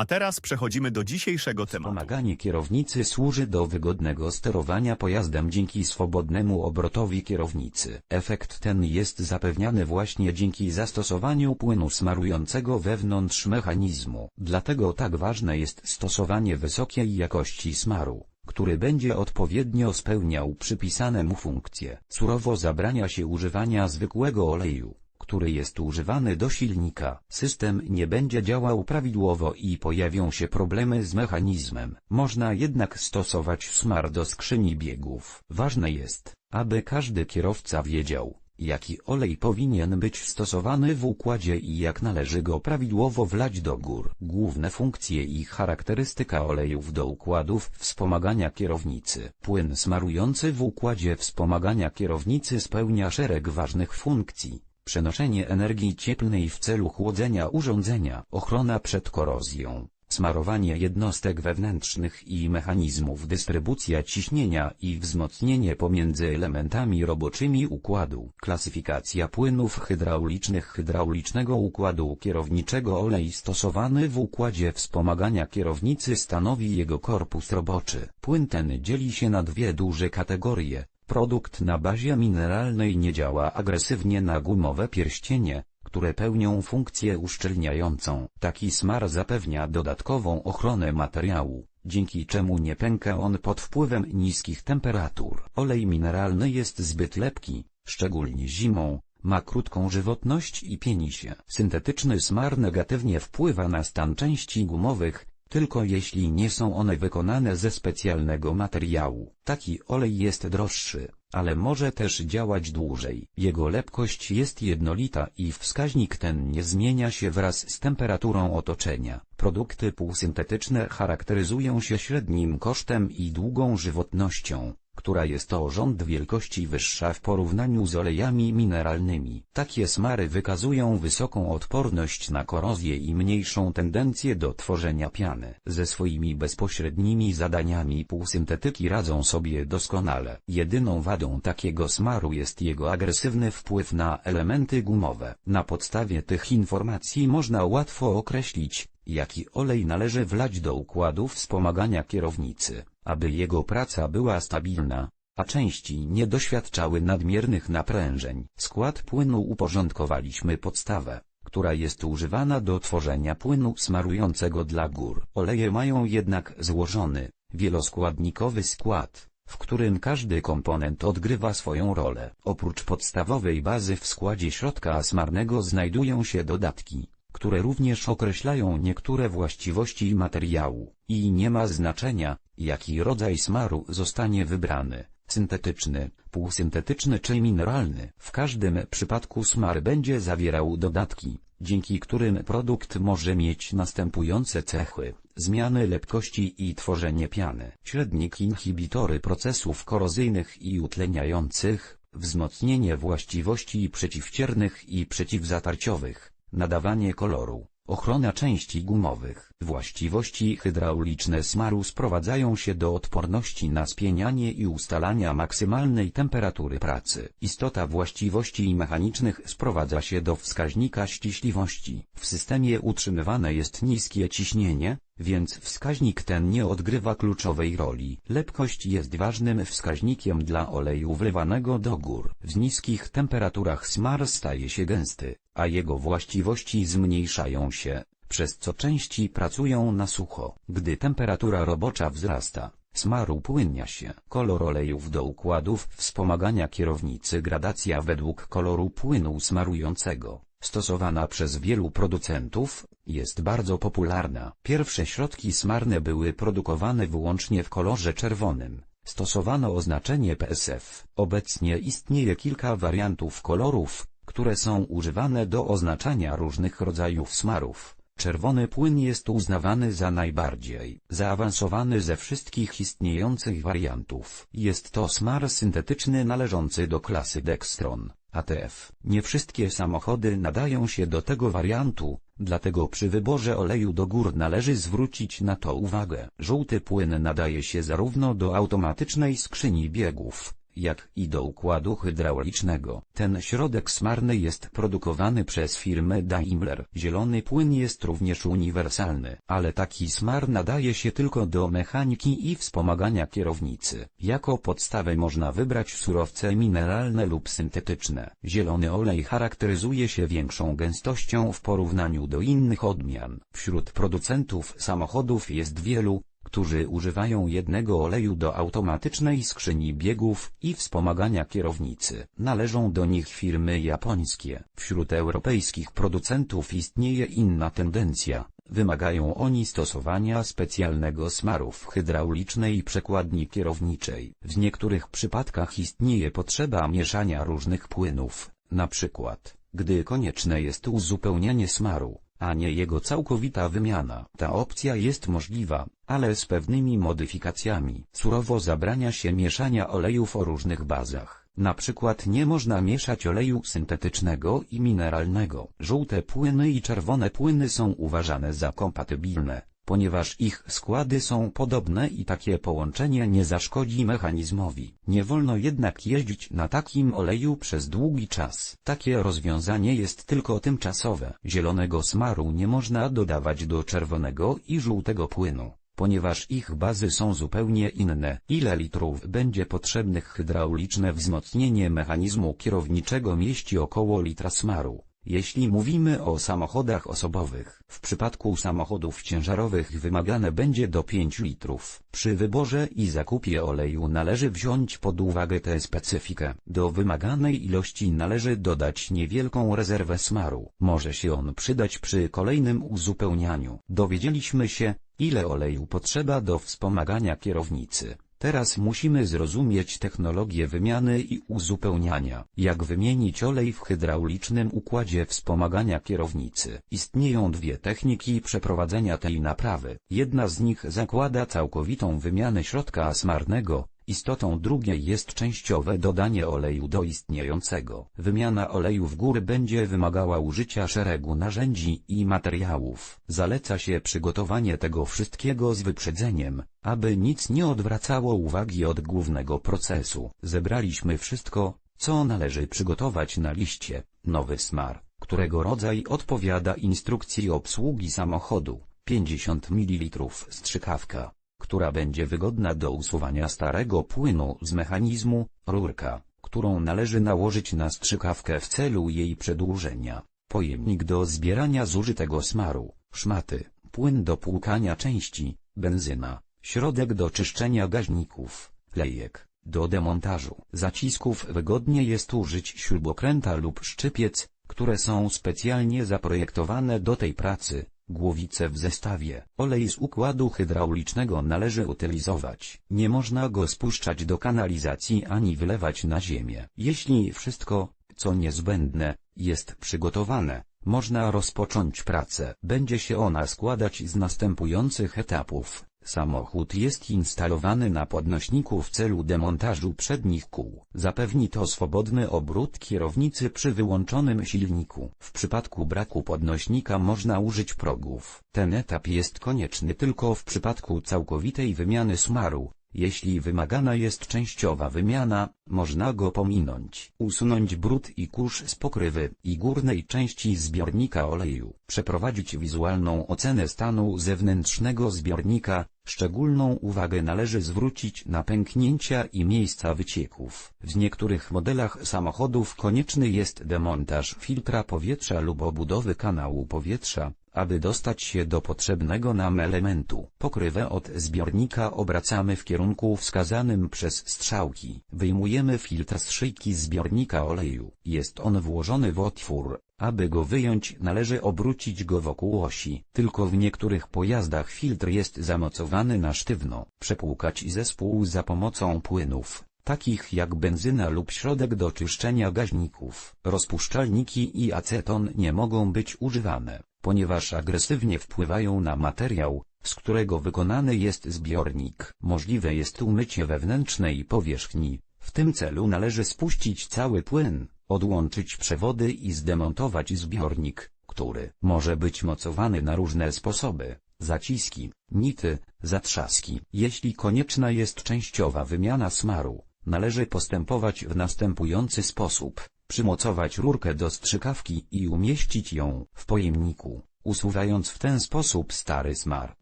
A teraz przechodzimy do dzisiejszego tematu. Pomaganie kierownicy służy do wygodnego sterowania pojazdem dzięki swobodnemu obrotowi kierownicy. Efekt ten jest zapewniany właśnie dzięki zastosowaniu płynu smarującego wewnątrz mechanizmu. Dlatego tak ważne jest stosowanie wysokiej jakości smaru który będzie odpowiednio spełniał przypisane mu funkcje. Surowo zabrania się używania zwykłego oleju który jest używany do silnika. System nie będzie działał prawidłowo i pojawią się problemy z mechanizmem. Można jednak stosować smar do skrzyni biegów. Ważne jest, aby każdy kierowca wiedział, jaki olej powinien być stosowany w układzie i jak należy go prawidłowo wlać do gór. Główne funkcje i charakterystyka olejów do układów wspomagania kierownicy. Płyn smarujący w układzie wspomagania kierownicy spełnia szereg ważnych funkcji przenoszenie energii cieplnej w celu chłodzenia urządzenia, ochrona przed korozją, smarowanie jednostek wewnętrznych i mechanizmów, dystrybucja ciśnienia i wzmocnienie pomiędzy elementami roboczymi układu, klasyfikacja płynów hydraulicznych hydraulicznego układu kierowniczego olej stosowany w układzie wspomagania kierownicy stanowi jego korpus roboczy. Płyn ten dzieli się na dwie duże kategorie, Produkt na bazie mineralnej nie działa agresywnie na gumowe pierścienie, które pełnią funkcję uszczelniającą. Taki smar zapewnia dodatkową ochronę materiału, dzięki czemu nie pęka on pod wpływem niskich temperatur. Olej mineralny jest zbyt lepki, szczególnie zimą, ma krótką żywotność i pieni się. Syntetyczny smar negatywnie wpływa na stan części gumowych, tylko jeśli nie są one wykonane ze specjalnego materiału. Taki olej jest droższy, ale może też działać dłużej. Jego lepkość jest jednolita i wskaźnik ten nie zmienia się wraz z temperaturą otoczenia. Produkty półsyntetyczne charakteryzują się średnim kosztem i długą żywotnością która jest o rząd wielkości wyższa w porównaniu z olejami mineralnymi. Takie smary wykazują wysoką odporność na korozję i mniejszą tendencję do tworzenia piany. Ze swoimi bezpośrednimi zadaniami półsyntetyki radzą sobie doskonale. Jedyną wadą takiego smaru jest jego agresywny wpływ na elementy gumowe. Na podstawie tych informacji można łatwo określić, jaki olej należy wlać do układu wspomagania kierownicy aby jego praca była stabilna, a części nie doświadczały nadmiernych naprężeń. Skład płynu uporządkowaliśmy podstawę, która jest używana do tworzenia płynu smarującego dla gór. Oleje mają jednak złożony, wieloskładnikowy skład, w którym każdy komponent odgrywa swoją rolę. Oprócz podstawowej bazy w składzie środka smarnego znajdują się dodatki, które również określają niektóre właściwości materiału, i nie ma znaczenia, jaki rodzaj smaru zostanie wybrany, syntetyczny, półsyntetyczny czy mineralny. W każdym przypadku smar będzie zawierał dodatki, dzięki którym produkt może mieć następujące cechy, zmiany lepkości i tworzenie piany. Średnik inhibitory procesów korozyjnych i utleniających, wzmocnienie właściwości przeciwciernych i przeciwzatarciowych, nadawanie koloru, ochrona części gumowych. Właściwości hydrauliczne smaru sprowadzają się do odporności na spienianie i ustalania maksymalnej temperatury pracy. Istota właściwości mechanicznych sprowadza się do wskaźnika ściśliwości. W systemie utrzymywane jest niskie ciśnienie, więc wskaźnik ten nie odgrywa kluczowej roli. Lepkość jest ważnym wskaźnikiem dla oleju wlewanego do gór. W niskich temperaturach smar staje się gęsty, a jego właściwości zmniejszają się, przez co części pracują na sucho. Gdy temperatura robocza wzrasta, smar upłynnia się. Kolor olejów do układów wspomagania kierownicy gradacja według koloru płynu smarującego stosowana przez wielu producentów, jest bardzo popularna. Pierwsze środki smarne były produkowane wyłącznie w kolorze czerwonym. Stosowano oznaczenie PSF. Obecnie istnieje kilka wariantów kolorów, które są używane do oznaczania różnych rodzajów smarów Czerwony płyn jest uznawany za najbardziej zaawansowany ze wszystkich istniejących wariantów. Jest to smar syntetyczny należący do klasy Dextron, ATF. Nie wszystkie samochody nadają się do tego wariantu, dlatego przy wyborze oleju do gór należy zwrócić na to uwagę. Żółty płyn nadaje się zarówno do automatycznej skrzyni biegów, jak i do układu hydraulicznego. Ten środek smarny jest produkowany przez firmę Daimler. Zielony płyn jest również uniwersalny, ale taki smar nadaje się tylko do mechaniki i wspomagania kierownicy. Jako podstawę można wybrać surowce mineralne lub syntetyczne. Zielony olej charakteryzuje się większą gęstością w porównaniu do innych odmian. Wśród producentów samochodów jest wielu, którzy używają jednego oleju do automatycznej skrzyni biegów i wspomagania kierownicy. Należą do nich firmy japońskie. Wśród europejskich producentów istnieje inna tendencja. Wymagają oni stosowania specjalnego smaru w hydraulicznej przekładni kierowniczej. W niektórych przypadkach istnieje potrzeba mieszania różnych płynów, na przykład, gdy konieczne jest uzupełnienie smaru a nie jego całkowita wymiana. Ta opcja jest możliwa, ale z pewnymi modyfikacjami. Surowo zabrania się mieszania olejów o różnych bazach. Na przykład nie można mieszać oleju syntetycznego i mineralnego. Żółte płyny i czerwone płyny są uważane za kompatybilne, ponieważ ich składy są podobne i takie połączenie nie zaszkodzi mechanizmowi. Nie wolno jednak jeździć na takim oleju przez długi czas. Takie rozwiązanie jest tylko tymczasowe. Zielonego smaru nie można dodawać do czerwonego i żółtego płynu ponieważ ich bazy są zupełnie inne. Ile litrów będzie potrzebnych hydrauliczne wzmocnienie mechanizmu kierowniczego mieści około litra smaru. Jeśli mówimy o samochodach osobowych, w przypadku samochodów ciężarowych wymagane będzie do 5 litrów. Przy wyborze i zakupie oleju należy wziąć pod uwagę tę specyfikę. Do wymaganej ilości należy dodać niewielką rezerwę smaru. Może się on przydać przy kolejnym uzupełnianiu. Dowiedzieliśmy się, ile oleju potrzeba do wspomagania kierownicy. Teraz musimy zrozumieć technologię wymiany i uzupełniania. Jak wymienić olej w hydraulicznym układzie wspomagania kierownicy? Istnieją dwie techniki przeprowadzenia tej naprawy. Jedna z nich zakłada całkowitą wymianę środka smarnego, Istotą drugiej jest częściowe dodanie oleju do istniejącego. Wymiana oleju w góry będzie wymagała użycia szeregu narzędzi i materiałów. Zaleca się przygotowanie tego wszystkiego z wyprzedzeniem, aby nic nie odwracało uwagi od głównego procesu. Zebraliśmy wszystko, co należy przygotować na liście. Nowy smar, którego rodzaj odpowiada instrukcji obsługi samochodu. 50 ml strzykawka która będzie wygodna do usuwania starego płynu z mechanizmu, rurka, którą należy nałożyć na strzykawkę w celu jej przedłużenia, pojemnik do zbierania zużytego smaru, szmaty, płyn do płukania części, benzyna, środek do czyszczenia gaźników, lejek, do demontażu. Zacisków wygodnie jest użyć śrubokręta lub szczypiec, które są specjalnie zaprojektowane do tej pracy, Głowice w zestawie. Olej z układu hydraulicznego należy utylizować. Nie można go spuszczać do kanalizacji ani wylewać na ziemię. Jeśli wszystko, co niezbędne, jest przygotowane, można rozpocząć pracę. Będzie się ona składać z następujących etapów. Samochód jest instalowany na podnośniku w celu demontażu przednich kół. Zapewni to swobodny obrót kierownicy przy wyłączonym silniku. W przypadku braku podnośnika można użyć progów. Ten etap jest konieczny tylko w przypadku całkowitej wymiany smaru, jeśli wymagana jest częściowa wymiana, można go pominąć. Usunąć brud i kurz z pokrywy i górnej części zbiornika oleju. Przeprowadzić wizualną ocenę stanu zewnętrznego zbiornika. Szczególną uwagę należy zwrócić na pęknięcia i miejsca wycieków. W niektórych modelach samochodów konieczny jest demontaż filtra powietrza lub obudowy kanału powietrza, aby dostać się do potrzebnego nam elementu. Pokrywę od zbiornika obracamy w kierunku wskazanym przez strzałki. Wyjmujemy filtr z szyjki zbiornika oleju. Jest on włożony w otwór. Aby go wyjąć należy obrócić go wokół osi. Tylko w niektórych pojazdach filtr jest zamocowany na sztywno. Przepłukać zespół za pomocą płynów takich jak benzyna lub środek do czyszczenia gaźników. Rozpuszczalniki i aceton nie mogą być używane. ponieważ agresywnie wpływają na materiał, z którego wykonany jest zbiornik. Możliwe jest umycie wewnętrznej powierzchni. W tym celu należy spuścić cały płyn, odłączyć przewody i zdemontować zbiornik, który może być mocowany na różne sposoby. Zaciski, nity, zatrzaski. Jeśli konieczna jest częściowa wymiana smaru, należy postępować w następujący sposób. Przymocować rurkę do strzykawki i umieścić ją w pojemniku, usuwając w ten sposób stary smar.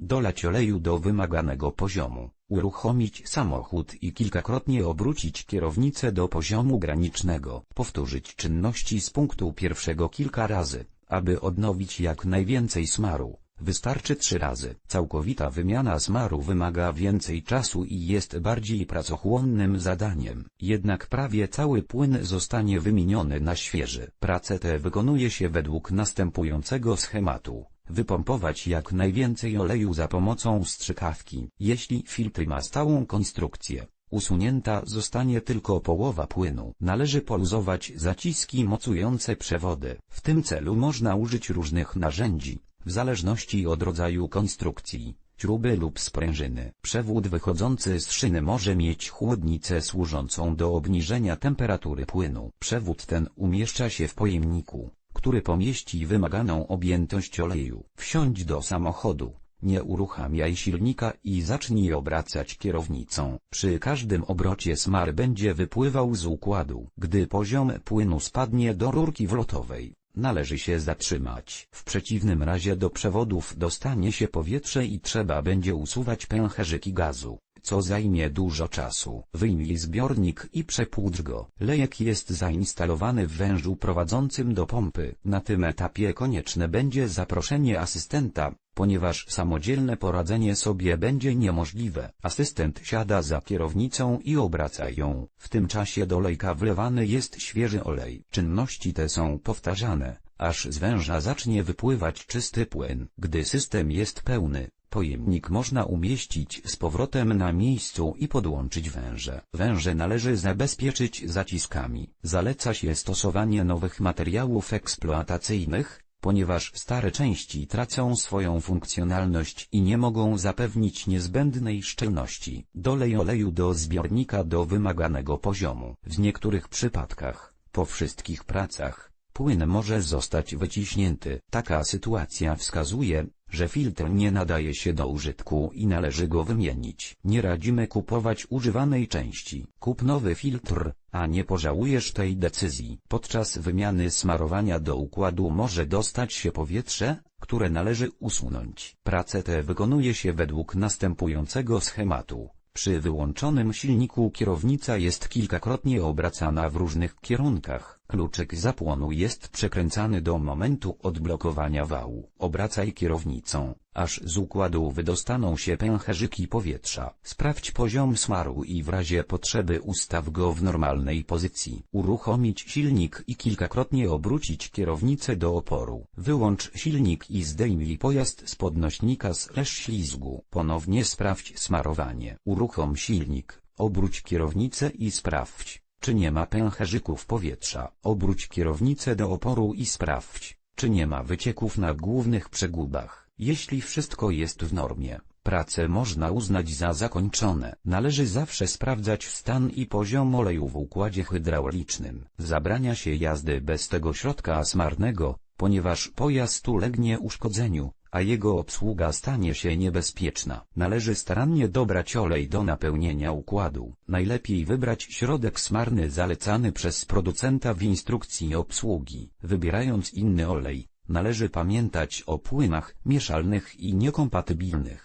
Dolać oleju do wymaganego poziomu, uruchomić samochód i kilkakrotnie obrócić kierownicę do poziomu granicznego. Powtórzyć czynności z punktu pierwszego kilka razy, aby odnowić jak najwięcej smaru. Wystarczy trzy razy. Całkowita wymiana smaru wymaga więcej czasu i jest bardziej pracochłonnym zadaniem. Jednak prawie cały płyn zostanie wymieniony na świeży. Pracę tę wykonuje się według następującego schematu. Wypompować jak najwięcej oleju za pomocą strzykawki. Jeśli filtr ma stałą konstrukcję, usunięta zostanie tylko połowa płynu. Należy poluzować zaciski mocujące przewody. W tym celu można użyć różnych narzędzi w zależności od rodzaju konstrukcji, śruby lub sprężyny. Przewód wychodzący z szyny może mieć chłodnicę służącą do obniżenia temperatury płynu. Przewód ten umieszcza się w pojemniku, który pomieści wymaganą objętość oleju. Wsiądź do samochodu, nie uruchamiaj silnika i zacznij obracać kierownicą. Przy każdym obrocie smar będzie wypływał z układu. Gdy poziom płynu spadnie do rurki wlotowej, należy się zatrzymać. W przeciwnym razie do przewodów dostanie się powietrze i trzeba będzie usuwać pęcherzyki gazu, co zajmie dużo czasu. Wyjmij zbiornik i przepłudź go. Lejek jest zainstalowany w wężu prowadzącym do pompy. Na tym etapie konieczne będzie zaproszenie asystenta, ponieważ samodzielne poradzenie sobie będzie niemożliwe. Asystent siada za kierownicą i obraca ją. W tym czasie do lejka wlewany jest świeży olej. Czynności te są powtarzane, aż z węża zacznie wypływać czysty płyn. Gdy system jest pełny, pojemnik można umieścić z powrotem na miejscu i podłączyć węże. Węże należy zabezpieczyć zaciskami. Zaleca się stosowanie nowych materiałów eksploatacyjnych, ponieważ stare części tracą swoją funkcjonalność i nie mogą zapewnić niezbędnej szczelności. Dolej oleju do zbiornika do wymaganego poziomu. W niektórych przypadkach, po wszystkich pracach, płyn może zostać wyciśnięty. Taka sytuacja wskazuje, że filtr nie nadaje się do użytku i należy go wymienić. Nie radzimy kupować używanej części. Kup nowy filtr, a nie pożałujesz tej decyzji. Podczas wymiany smarowania do układu może dostać się powietrze, które należy usunąć. Pracę tę wykonuje się według następującego schematu. Przy wyłączonym silniku kierownica jest kilkakrotnie obracana w różnych kierunkach. Kluczyk zapłonu jest przekręcany do momentu odblokowania wału. Obracaj kierownicą, aż z układu wydostaną się pęcherzyki powietrza. Sprawdź poziom smaru i w razie potrzeby ustaw go w normalnej pozycji. Uruchomić silnik i kilkakrotnie obrócić kierownicę do oporu. Wyłącz silnik i zdejmij pojazd z podnośnika slash ślizgu. Ponownie sprawdź smarowanie. Uruchom silnik, obróć kierownicę i sprawdź, czy nie ma pęcherzyków powietrza. Obróć kierownicę do oporu i sprawdź, czy nie ma wycieków na głównych przegubach. Jeśli wszystko jest w normie, pracę można uznać za zakończone. Należy zawsze sprawdzać stan i poziom oleju w układzie hydraulicznym. Zabrania się jazdy bez tego środka smarnego, ponieważ pojazd ulegnie uszkodzeniu, a jego obsługa stanie się niebezpieczna. Należy starannie dobrać olej do napełnienia układu. Najlepiej wybrać środek smarny zalecany przez producenta w instrukcji obsługi. Wybierając inny olej, należy pamiętać o płynach mieszalnych i niekompatybilnych.